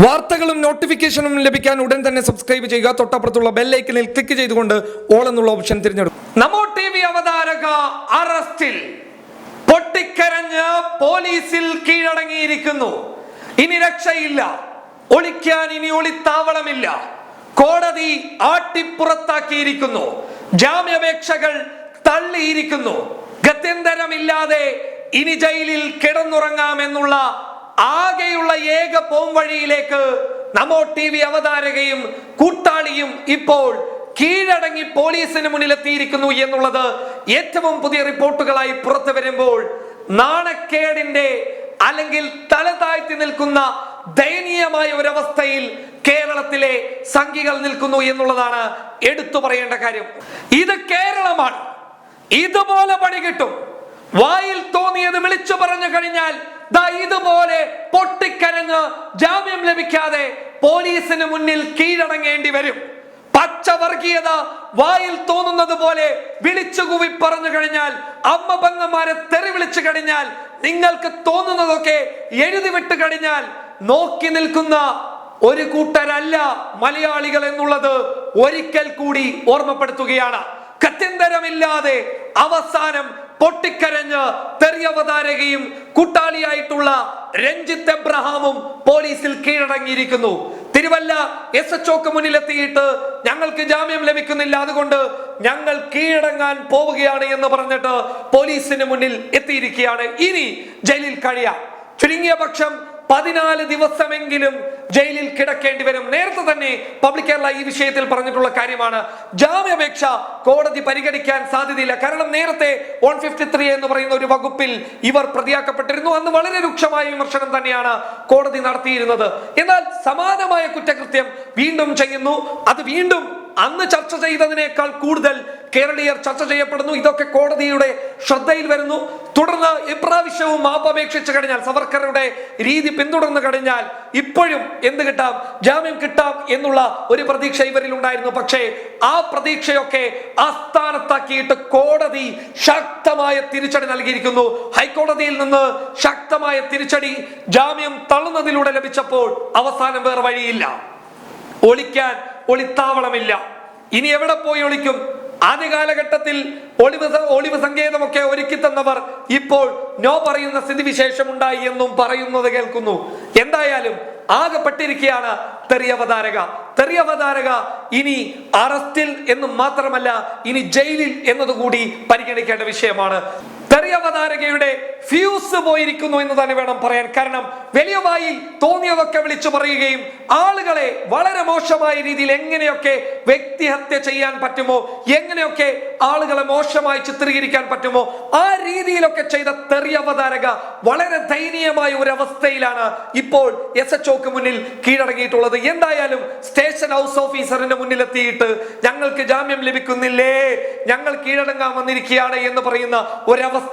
വാർത്തകളും നോട്ടിഫിക്കേഷനും ലഭിക്കാൻ ഉടൻ തന്നെ സബ്സ്ക്രൈബ് ചെയ്യുക. തൊട്ടപ്പുറത്തുള്ള ബെല്ലൈക്കനിൽ ക്ലിക്ക് ചെയ്തുകൊണ്ട് ഓൾ എന്നുള്ള ഓപ്ഷൻ തിരഞ്ഞെടുക്കും നമോ ടി വി അവതാരക അറസ്റ്റിൽ പൊട്ടിക്കരഞ്ഞ് പോലീസിൽ കീഴടങ്ങിയിരിക്കുന്നു. ഇനി രക്ഷയില്ല. ഒളിക്കാൻ ഇനി ഒളിത്താവളമില്ല. കോടതി ആട്ടിപ്പുറത്താക്കിയിരിക്കുന്നു. ജാമ്യാപേക്ഷകൾ തള്ളിയിരിക്കുന്നു. ഗത്യന്തരമില്ലാതെ ഇനി ജയിലിൽ കിടന്നുറങ്ങാമെന്നുള്ള ആകെയുള്ള ഏക പോംവഴിയിലേക്ക് നമോ ടി വി അവതാരകയും കൂട്ടാളിയും ഇപ്പോൾ കീഴടങ്ങി പോലീസിന് മുന്നിലെത്തിയിരിക്കുന്നു എന്നുള്ളത് ഏറ്റവും പുതിയ റിപ്പോർട്ടുകളായി പുറത്തു വരുമ്പോൾ നാണക്കേടിന്റെ അല്ലെങ്കിൽ തല താഴ്ത്തി നിൽക്കുന്ന ദയനീയമായ ഒരവസ്ഥയിൽ കേരളത്തിലെ സംഘികൾ നിൽക്കുന്നു എന്നുള്ളതാണ് എടുത്തു പറയേണ്ട കാര്യം. ഇത് കേരളമാണ്. ഇതുപോലെ പണി കിട്ടും. വായിൽ തോന്നിയത് വിളിച്ചു പറഞ്ഞു കഴിഞ്ഞാൽ ദാ ഇതുപോലെ പൊട്ടിക്കരഞ്ഞ് ജാമ്യം ലഭിക്കാതെ പോലീസിന് മുന്നിൽ കീഴടങ്ങേണ്ടി വരും. പച്ചവർഗീയത വായിൽ തോന്നുന്നത് പോലെ വിളിച്ചുകൂവി പറഞ്ഞു കഴിഞ്ഞാൽ അമ്മ പങ്ങന്മാരെ തെറി വിളിച്ചു കഴിഞ്ഞാൽ നിങ്ങൾക്ക് തോന്നുന്നതൊക്കെ എഴുതി വിട്ട് കഴിഞ്ഞാൽ നോക്കി നിൽക്കുന്ന ഒരു കൂട്ടരല്ല മലയാളികൾ എന്നുള്ളത് ഒരിക്കൽ കൂടി ഓർമ്മപ്പെടുത്തുകയാണ്. ഗത്യന്തരമില്ലാതെ അവസാനം പൊട്ടിക്കരഞ്ഞ് തെറിയവതാരകയും കൂട്ടാളിയായിട്ടുള്ള രഞ്ജിത്ത് എബ്രഹാമും പോലീസിൽ കീഴടങ്ങിയിരിക്കുന്നു. തിരുവല്ല എസ് എച്ച് ഒക്ക് മുന്നിലെത്തിയിട്ട് ഞങ്ങൾക്ക് ജാമ്യം ലഭിക്കുന്നില്ല. അതുകൊണ്ട് ഞങ്ങൾ കീഴടങ്ങാൻ പോവുകയാണ് എന്ന് പറഞ്ഞിട്ട് പോലീസിന് മുന്നിൽ എത്തിയിരിക്കുകയാണ്. ഇനി ജയിലിൽ കഴിയാം. ചുരുങ്ങിയ പക്ഷം പതിനാല് ദിവസമെങ്കിലും ജയിലിൽ കിടക്കേണ്ടി വരും. നേരത്തെ തന്നെ പബ്ലിക് കേരള ഈ വിഷയത്തിൽ പറഞ്ഞിട്ടുള്ള കാര്യമാണ്. ജാമ്യാപേക്ഷ കോടതി പരിഗണിക്കാൻ സാധ്യതയില്ല. കാരണം നേരത്തെ വൺ ഫിഫ്റ്റി ത്രീ എന്ന് പറയുന്ന ഒരു വകുപ്പിൽ ഇവർ പ്രതിയാക്കപ്പെട്ടിരുന്നു. അന്ന് വളരെ രൂക്ഷമായ വിമർശനം തന്നെയാണ് കോടതി നടത്തിയിരുന്നത്. എന്നാൽ സമാനമായ കുറ്റകൃത്യം വീണ്ടും ചെയ്യുന്നു. അത് വീണ്ടും അന്ന് ചർച്ച ചെയ്തതിനേക്കാൾ കൂടുതൽ കേരളീയർ ചർച്ച ചെയ്യപ്പെടുന്നു. ഇതൊക്കെ കോടതിയുടെ ശ്രദ്ധയിൽ വരുന്നു. തുടർന്ന് ഇപ്രാവശ്യവും മാപ്പ് അപേക്ഷിച്ചു കഴിഞ്ഞാൽ സവർക്കറുടെ രീതി പിന്തുടർന്നു കഴിഞ്ഞാൽ ഇപ്പോഴും എന്ത് കിട്ടാം? ജാമ്യം കിട്ടാം എന്നുള്ള ഒരു പ്രതീക്ഷ ഇവരിൽ ഉണ്ടായിരുന്നു. പക്ഷേ ആ പ്രതീക്ഷയൊക്കെ ആസ്ഥാനത്താക്കിയിട്ട് കോടതി ശക്തമായ തിരിച്ചടി നൽകിയിരിക്കുന്നു. ഹൈക്കോടതിയിൽ നിന്ന് ശക്തമായ തിരിച്ചടി ജാമ്യം തള്ളുന്നതിലൂടെ ലഭിച്ചപ്പോൾ അവസാനം വേറെ വഴിയില്ല. ഒളിക്കാൻ ഒളിത്താവളമില്ല. ഇനി എവിടെ പോയി ഒളിക്കും? ആദ്യ കാലഘട്ടത്തിൽ ഒളിവ് ഒളിവ് സങ്കേതമൊക്കെ ഒരുക്കി തന്നവർ ഇപ്പോൾ നോ പറയുന്ന സ്ഥിതിവിശേഷം ഉണ്ടായി എന്നും പറയുന്നത് കേൾക്കുന്നു. എന്തായാലും ആകെപ്പെട്ടിരിക്കുകയാണ് തെറിയവതാരക തെറിയവതാരക ഇനി അറസ്റ്റിൽ എന്ന് മാത്രമല്ല ഇനി ജയിലിൽ എന്നതുകൂടി പരിഗണിക്കേണ്ട വിഷയമാണ്. തെറിയവതാരകയുടെ ഫ്യൂസ് പോയിരിക്കുന്നു എന്ന് തന്നെ വേണം പറയാൻ. കാരണം വലിയ വായിൽ തോന്നിയതൊക്കെ വിളിച്ചു പറയുകയും ആളുകളെ വളരെ മോശമായ രീതിയിൽ എങ്ങനെയൊക്കെ വ്യക്തിഹത്യ ചെയ്യാൻ പറ്റുമോ എങ്ങനെയൊക്കെ ആളുകളെ മോശമായി ചിത്രീകരിക്കാൻ പറ്റുമോ ആ രീതിയിലൊക്കെ ചെയ്ത തെറിയവതാരക വളരെ ദയനീയമായ ഒരു അവസ്ഥയിലാണ് ഇപ്പോൾ എസ് എച്ച് ഒക്ക് മുന്നിൽ കീഴടങ്ങിയിട്ടുള്ളത്. എന്തായാലും സ്റ്റേഷൻ ഹൗസ് ഓഫീസറിന്റെ മുന്നിലെത്തിയിട്ട് ഞങ്ങൾക്ക് ജാമ്യം ലഭിക്കുന്നില്ലേ? ഞങ്ങൾ കീഴടങ്ങാൻ വന്നിരിക്കുകയാണ് എന്ന് പറയുന്ന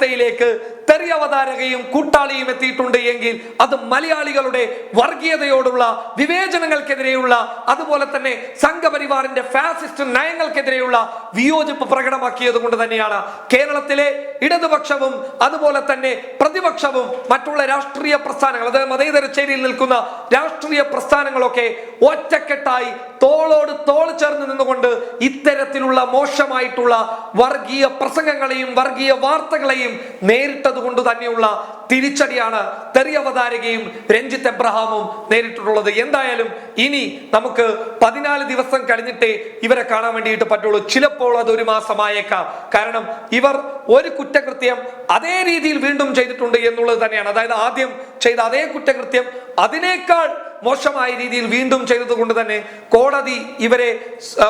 അവസ്ഥയിലേക്ക് ഒരവസ്ഥയിലേക്ക് തെറിയവതാരകയും കൂട്ടാളിയും എത്തിയിട്ടുണ്ട് എങ്കിൽ അത് മലയാളികളുടെ വർഗീയതയോടുള്ള വിവേചനങ്ങൾക്കെതിരെയുള്ള അതുപോലെ തന്നെ സംഘപരിവാറിന്റെ ഫാസിസ്റ്റ് നയങ്ങൾക്കെതിരെയുള്ള വിയോജിപ്പ് പ്രകടമാക്കിയത് കൊണ്ട് തന്നെയാണ് കേരളത്തിലെ ഇടതുപക്ഷവും അതുപോലെ തന്നെ പ്രതിപക്ഷവും മറ്റുള്ള രാഷ്ട്രീയ പ്രസ്ഥാനങ്ങൾ അതായത് മതേതര ചേരിയിൽ നിൽക്കുന്ന രാഷ്ട്രീയ പ്രസ്ഥാനങ്ങളൊക്കെ ഒറ്റക്കെട്ടായി തോളോട് തോൾ ചേർന്ന് നിന്നുകൊണ്ട് ഇത്തരത്തിലുള്ള മോശമായിട്ടുള്ള വർഗീയ പ്രസംഗങ്ങളെയും വർഗീയ വാർത്തകളെയും നേരിട്ടത് കൊണ്ട് തന്നെയുള്ള തിരിച്ചടിയാണ് തെറിയവതാരകയും രഞ്ജിത്ത് എബ്രഹാമും നേരിട്ടിട്ടുള്ളത്. എന്തായാലും ഇനി നമുക്ക് പതിനാല് ദിവസം കഴിഞ്ഞിട്ടേ ഇവരെ കാണാൻ വേണ്ടിയിട്ട് പറ്റുള്ളൂ. ചിലപ്പോൾ അത് ഒരു മാസമായേക്കാം. കാരണം ഇവർ ഒരു കുറ്റകൃത്യം അതേ രീതിയിൽ വീണ്ടും ചെയ്തിട്ടുണ്ട് എന്നുള്ളത് തന്നെയാണ്. അതായത് ആദ്യം ചെയ്ത അതേ കുറ്റകൃത്യം അതിനേക്കാൾ മോശമായ രീതിയിൽ വീണ്ടും ചെയ്തതുകൊണ്ട് തന്നെ കോടതി ഇവരെ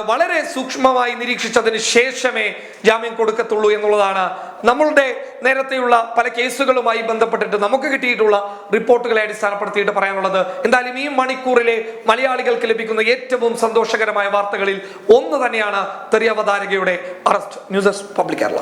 വളരെ സൂക്ഷ്മമായി നിരീക്ഷിച്ചതിന് ശേഷമേ ജാമ്യം കൊടുക്കത്തുള്ളൂ എന്നുള്ളതാണ് നമ്മളുടെ നേരത്തെയുള്ള പല കേസുകളുമായി ബന്ധപ്പെട്ടിട്ട് നമുക്ക് കിട്ടിയിട്ടുള്ള റിപ്പോർട്ടുകളെ അടിസ്ഥാനപ്പെടുത്തിയിട്ട് പറയാനുള്ളത്. എന്തായാലും ഈ മണിക്കൂറിലെ മലയാളികൾക്ക് ലഭിക്കുന്ന ഏറ്റവും സന്തോഷകരമായ വാർത്തകളിൽ ഒന്ന് തന്നെയാണ് തെറിയവതാരകയുടെ അറസ്റ്റ്. News public Kerala.